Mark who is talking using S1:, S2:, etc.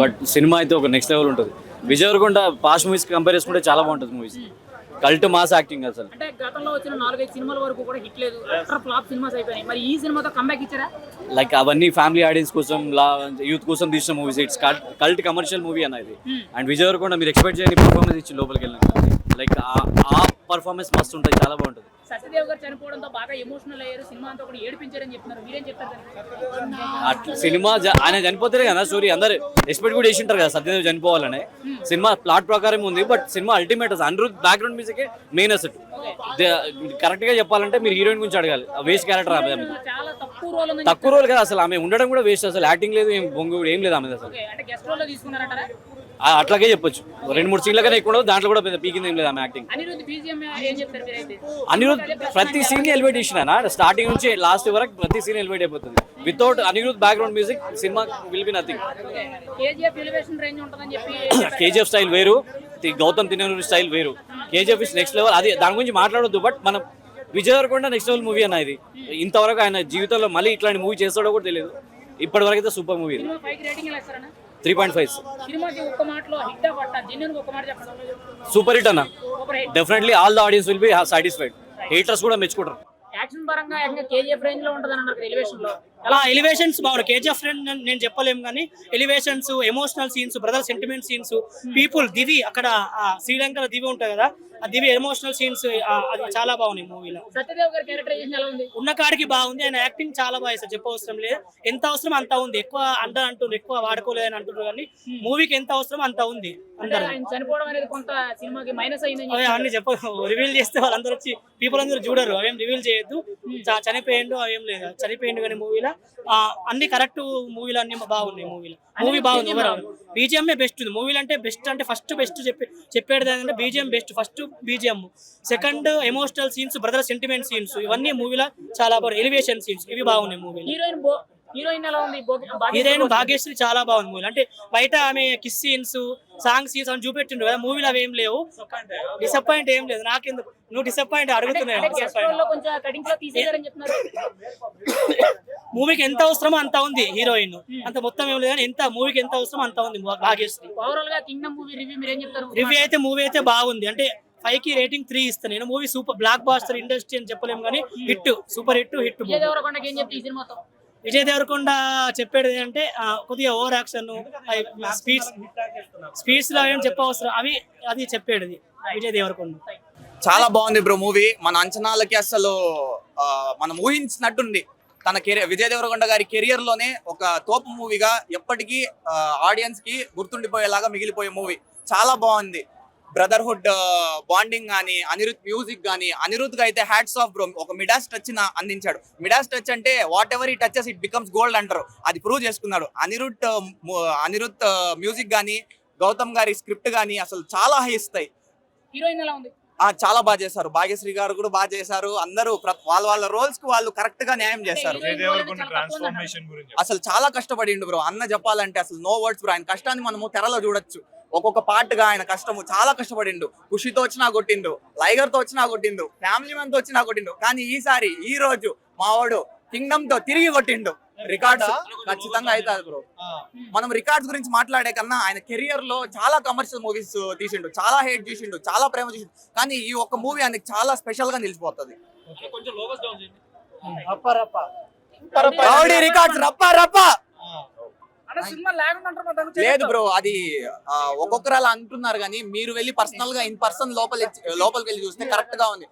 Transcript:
S1: But cinema అయితే ఒక next level ఉంటుంది. Vijay Deverakonda past movies compare చేసుకుంటే చాలా బాగుంటుంది మూవీస్. కల్ట్ మాస్ యాక్టింగ్ అసలు
S2: అంటే గతంలో వచ్చిన నాలుగైదు సినిమాల వరకు కూడా హిట్ లేదు. ఫ్లాప్ సినిమాస్ అయిపోయినాయి. మరి ఈ సినిమాతో కంబ్యాక్ ఇచ్చారా?
S1: లైక్ అవన్నీ ఫ్యామిలీ ఆడియన్స్ కోసం యూత్ కోసం తీసిన movies it's cult commercial movie అన్న ఇది. అండ్ విజయ్ దేవరకొండ మీరు ఎక్స్పెక్ట్ చేయని పర్ఫార్మెన్స్ ఇచ్చి లోపలికి వెళ్ళినాక లైక్ ఆ పర్ఫార్మెన్స్ మస్తు ఉంటుంది చాలా బాగుంటుంది.
S2: సత్యదేవ్ గారు చనిపోవడంతో బాగా ఎమోషనల్ అయ్యారు. సినిమా అంతా కూడా ఏడిపించారని చెప్తున్నారు మీరేం చెప్తారు?
S1: అట్లా సినిమా ఆయన చనిపోతారే కదా స్టోరీ అందరు ఎక్స్పెక్ట్ కూడా చేసి ఉంటారు కదా సత్యదేవ్ చనిపోవాలని. సినిమా ప్లాట్ ప్రకారం ఉంది బట్ సినిమా అల్టిమేట్ అసలు. అనిరుద్ బ్యాక్గ్రౌండ్ మ్యూజిక్ మెయిన్ అసలు. కరెక్ట్గా చెప్పాలంటే మీరు హీరోయిన్ గురించి అడగాలి. వేస్ట్ క్యారెక్టర్ ఆమె.
S2: తక్కువ రోల్
S1: కదా అసలు. ఆమె ఉండడం కూడా వేస్ట్ అసలు. యాక్టింగ్ లేదు ఏం బొంగు ఏం లేదు ఆమె అసలు. అట్లాగే చెప్పొచ్చు. రెండు మూడు సీన్ల కన్నా ఎక్కువ దాంట్లో కూడా పెద్ద పీకింది ఏం లేదు ఆమె యాక్టింగ్ అనిరుద్ ప్రతి సీన్ ఎలివేట్ చేసిన స్టార్టింగ్ నుంచి లాస్ట్ వరకు ప్రతి సీన్ ఎలివేట్ అయిపోతుంది. Without Anirudh background music cinema will be nothing
S2: KGF
S1: style వేరు గౌతమ్ తిన్నూరి స్టైల్ వేరు. కేజీఎఫ్ ఇస్ నెక్స్ట్ లెవెల్ అది దాని గురించి మాట్లాడొద్దు బట్ మనం Vijay Deverakonda next level movie అన్న ఇది. ఇంతవరకు ఆయన జీవితంలో మళ్ళీ ఇట్లాంటి మూవీ చేస్తాడో కూడా తెలియదు. ఇప్పటి వరకు అయితే super movie three point five super hit అన్న. Definitely all the audience will be satisfied haters కూడా మెచ్చుకుంటారు.
S2: యాక్షన్ పరంగా ఏకంగా కేజీఎఫ్ రేంజ్లో ఉంటుంది అన్నారు ఎలివేషన్లో.
S3: అలా ఎలివేషన్స్ బాగున్నాయి కేజీఎఫ్ నేను చెప్పలేము కానీ elevations emotional scenes brother sentiment scenes people దివి అక్కడ శ్రీలంకలో దివి ఉంటుంది కదా. దివి ఎమోషనల్ సీన్స్ అది చాలా బాగున్నాయి మూవీలో.
S2: సత్యదేవ్ గారి క్యారెక్టరైజేషన్ ఎలా ఉంది?
S3: ఉన్న కాడికి బాగుంది. ఆయన యాక్టింగ్ చాలా బాగా చేస్తారు చెప్పవసరం లేదు. ఎంత అవసరం అంత ఉంది. ఎక్కువ అంట అంటున్నారు ఎక్కువ వాడుకోలేదని అంటున్నారు కానీ మూవీకి ఎంత అవసరం అంత ఉంది అందరు అన్ని చెప్ప రివీల్ చేస్తే వాళ్ళందరూ వచ్చి పీపుల్ అందరూ చూడరు. అవేం రివీల్ చేయొద్దు. చనిపోయిండు అవేం లేదు. చనిపోయిండు కానీ మూవీలో అన్ని కరెక్ట్ మూవీలు అన్ని బాగున్నాయి మూవీలో. మూవీ బాగుంది ఓవరాల్ బీజిఎం బెస్ట్ ఉంది. మూవీలు అంటే బెస్ట్ అంటే ఫస్ట్ బెస్ట్ చెప్పి చెప్పేది ఏంటంటే BGM best first BGM. Second emotional scenes brother sentiment scenes ఇవన్నీ మూవీలో చాలా బాగున్నాయి. ఎలివేషన్ సీన్స్ ఇవి బాగున్నాయి మూవీలో
S2: హీరోయిన్ బో హీరోయిన్ ఎలా ఉంది? బో- భాగ్యశ్రీ
S3: హీరోయిన్
S2: బోస్.
S3: భాగ్యశ్రీ చాలా బాగుంది మూవీ అంటే బయట ఆమె కిస్ సీన్స్ సాంగ్ సీన్స్ అని చూపెట్టిండు కదా మూవీలో అవి ఏం లేవు. డిసప్పాయింట్ ఏం లేదు. నాకెందుకు? నువ్వు డిసప్పాయింట్ అడుగుతున్నావు
S2: చెప్తున్నారు
S3: మూవీకి ఎంత అవసరమో అంత ఉంది హీరోయిన్ అంత మొత్తం ఏం లేదు ఎంత మూవీకి ఎంత అవసరమో అంత ఉంది భాగ్యశ్రీ.
S2: ఓవరాల్గా కింగ్డమ్ మూవీ రివ్యూ మీరు ఏం చెప్తారు?
S3: రివ్యూ అయితే మూవీ అయితే బాగుంది. అంటే ఫైవ్కి రేటింగ్ త్రీ ఇస్తాను నేను movie super blockbuster industry అని చెప్పలేము కానీ hit super hit hit
S2: Vijay
S3: Deverakonda చెప్పేది ఏంటంటే కొద్దిగా ఓవర్ యాక్షన్ స్పీడ్స్ స్పీడ్స్లో ఏం చెప్పవసరం. అవి అది చెప్పేది విజయ్ దేవరకొండ.
S4: చాలా బాగుంది బ్రో మూవీ. మన అంచనాలకి అసలు మనం ఊహించినట్టుంది. తన కెరీర్ విజయ్ దేవరకొండ గారి కెరియర్లోనే ఒక తోపు మూవీగా ఎప్పటికీ ఆడియన్స్కి గుర్తుండిపోయేలాగా మిగిలిపోయే మూవీ. చాలా బాగుంది. బ్రదర్హుడ్ బాండింగ్ కానీ అనిరుద్ మ్యూజిక్ కానీ అనిరుద్కి అయితే హ్యాట్స్ ఆఫ్ బ్రో ఒక మిడాస్ టచ్ అందించాడు. మిడాస్ టచ్ అంటే వాట్ ఎవర్ ఈ టచెస్ ఇట్ బికమ్స్ గోల్డ్ అంటారు. అది ప్రూవ్ చేసుకున్నాడు. అనిరుద్ ము- అనిరుద్ మ్యూజిక్ కానీ గౌతమ్ గారి స్క్రిప్ట్ కానీ అసలు చాలా హై ఇస్తాయి.
S2: హీరోయిన్ ఎలా ఉంది?
S4: ఆ చాలా బాగా చేశారు. భాగ్యశ్రీ గారు కూడా బాగా చేశారు. అందరూ వాళ్ళ వాళ్ళ రోల్స్కి వాళ్ళు కరెక్ట్గా న్యాయం చేశారు. అసలు చాలా కష్టపడిండు బ్రో అన్న చెప్పాలంటే అసలు నో వర్డ్స్ బ్రో ఆయన కష్టాన్ని మనము తెరలో చూడొచ్చు. ఒక్కొక్క పార్ట్గా ఆయన కష్టము చాలా కష్టపడిండు. ఖుషితో వచ్చినా కొట్టిండు. లైగర్తో వచ్చినా కొట్టిండు. ఫ్యామిలీ మెంతో వచ్చినా కొట్టిండు. కానీ ఈసారి ఈ రోజు మావాడు కింగ్డమ్తో తిరిగి కొట్టిండు. రికార్డ్స్ ఖచ్చితంగా అవుతుంది బ్రో. మనం రికార్డ్స్ గురించి మాట్లాడే కన్నా ఆయన కెరియర్లో చాలా కమర్షియల్ మూవీస్ తీసిండు. చాలా హేట్ చేసిండు. చాలా ప్రేమ చేసిండు. కానీ ఈ ఒక్క మూవీ ఆయనకి చాలా స్పెషల్గా నిలిచిపోతుంది రౌడీ రికార్డ్స్ రప్ప. లేదు బ్రో అది ఒక్కొక్కరు అలా అంటున్నారు కానీ మీరు వెళ్ళి పర్సనల్గా ఇన్ పర్సన్ లోపల లోపలికి వెళ్ళి చూస్తే కరెక్ట్గా ఉంది.